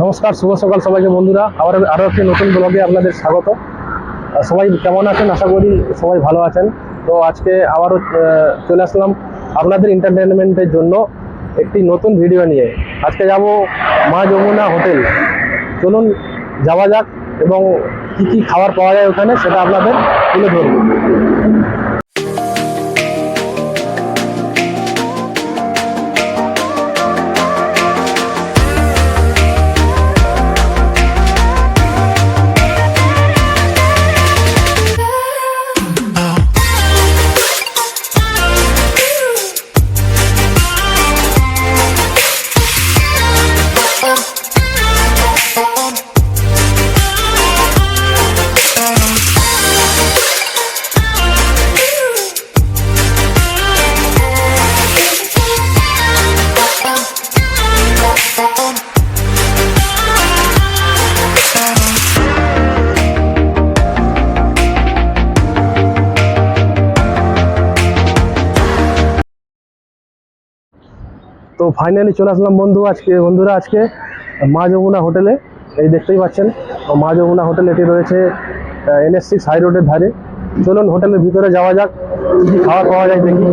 নমস্কার, শুভ সকাল সবাইকে বন্ধুরা। আবার আরও একটি নতুন ব্লগে আপনাদের স্বাগত। সবাই কেমন আছেন? আশা করি সবাই ভালো আছেন। তো আজকে আবারও চলে আসলাম আপনাদের এন্টারটেনমেন্টের জন্য একটি নতুন ভিডিও নিয়ে। আজকে যাব মা যমুনা হোটেল। চলুন, যাওয়া যাক এবং কী কী খাবার পাওয়া যায় ওখানে সেটা আপনাদের তুলে ধরবো। তো ফাইনালি চলে আসলাম বন্ধু আজকে, বন্ধুরা আজকে মা যমুনা হোটেলে এই দেখতেই পাচ্ছেন, মা যমুনা হোটেল এটি রয়েছে এনএস সিক্স হাই রোডের ধারে। চলুন হোটেলের ভিতরে যাওয়া যাক, কী খাবার পাওয়া যায় দেখি।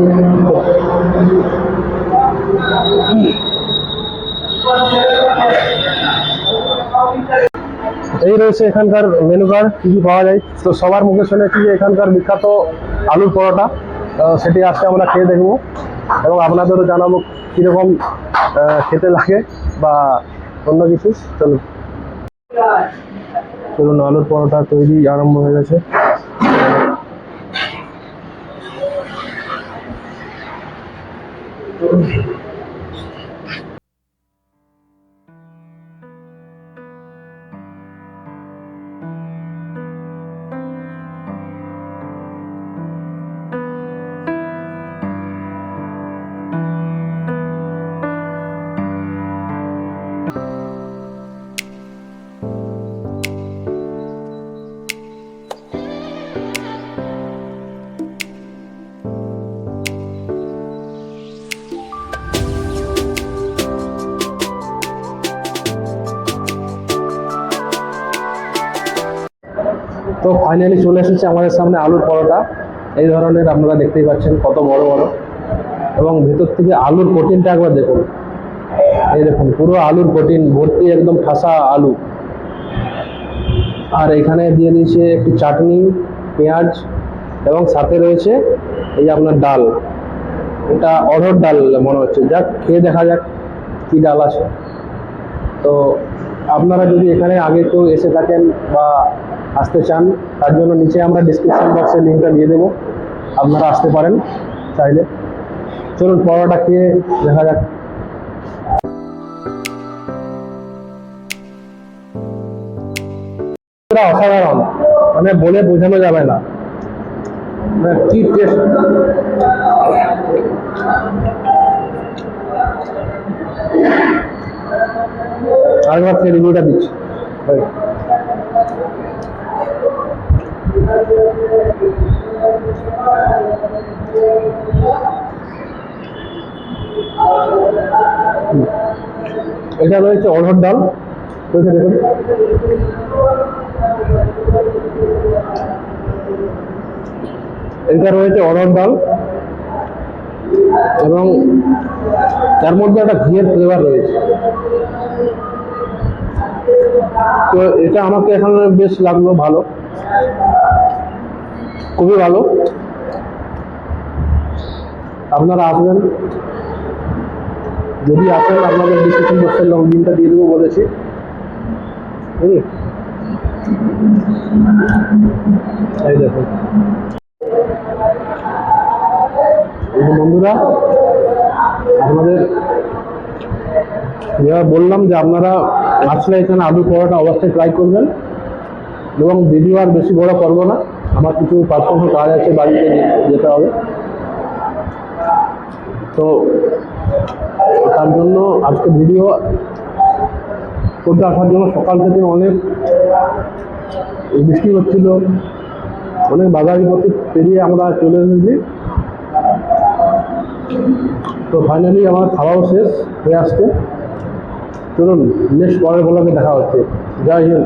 এই রয়েছে এখানকার মেনু কার্ড কী কী পাওয়া যায়। তো সবার মুখে শুনেছি যে এখানকার বিখ্যাত আলুর পরোটা সেটি আজকে আমরা খেয়ে দেখব। এবং আপনাদেরও জানাব কীরকম খেতে লাগে বা অন্য কিছু। চলুন। চলুন, আলুর পরোটা তৈরি আরম্ভ হয়ে গেছে। তো ফাইনালি চলে এসেছে আমাদের সামনে আলুর পরোটা। এই ধরনের আপনারা দেখতেই পাচ্ছেন কত বড় বড়। এবং ভেতর থেকে আলুর প্রোটিনটা একবার দেখুন। এই দেখুন, পুরো আলুর প্রোটিন, ভর্তি একদম ঠাসা আলু। আর এখানে দিয়ে দিয়েছে একটু চাটনি, পেঁয়াজ, এবং সাথে রয়েছে এই আপনার ডাল। এটা অড়হর ডাল মনে হচ্ছে। যাক, খেয়ে দেখা যাক কী ডাল আছে। তো আপনারা যদি এখানে আগে কেউ এসে থাকেন বা আসতে চান, তার জন্য নিচে আমরা ডিসক্রিপশন বক্সে লিঙ্কটা দিয়ে দেবো। আপনারা আসতে পারেন চাইলে। চলুন, পরোটা খেয়ে দেখা যাক। অসাধারণ। মানে বলে বোঝানো যাবে না। মানে কি টেস্ট? আরেকবার খেয়ে রিভিউটা দিচ্ছি। এটা রয়েছে অড়হর ডাল রয়েছে দেখুন। এটা রয়েছে অড়হর ডাল এবং তার মধ্যে একটা ঘিয়ের ফ্লেভার রয়েছে। তো এটা আমাকে এখন বেশ লাগল ভালো। খুবই ভালো। আপনারা আসবেন। যদি আসেন, আপনাদের ডিসিশন বক্সের লং লিঙ্কটা দিয়ে দেবো বলেছি। বন্ধুরা, আপনাদের বললাম যে আপনারা আসলে এখানে আলু পরোটা অবশ্যই ট্রাই করবেন। এবং ভিডিও আর বেশি বড় করব না। আমার কিছু পার্সোনাল কাজ আছে বাড়িতে যেতে হবে। তো তার জন্য আজকে ভিডিও করতে আসার জন্য সকাল থেকে অনেক বৃষ্টি হচ্ছিল। অনেক বাধা বিপত্তি পেরিয়ে আমরা চলে এসেছি। তো ফাইনালি আমার খাওয়াও শেষ হয়ে আসছে। চলুন নেক্সট পরের ব্লগে দেখা হচ্ছে। জয় হিন্দ।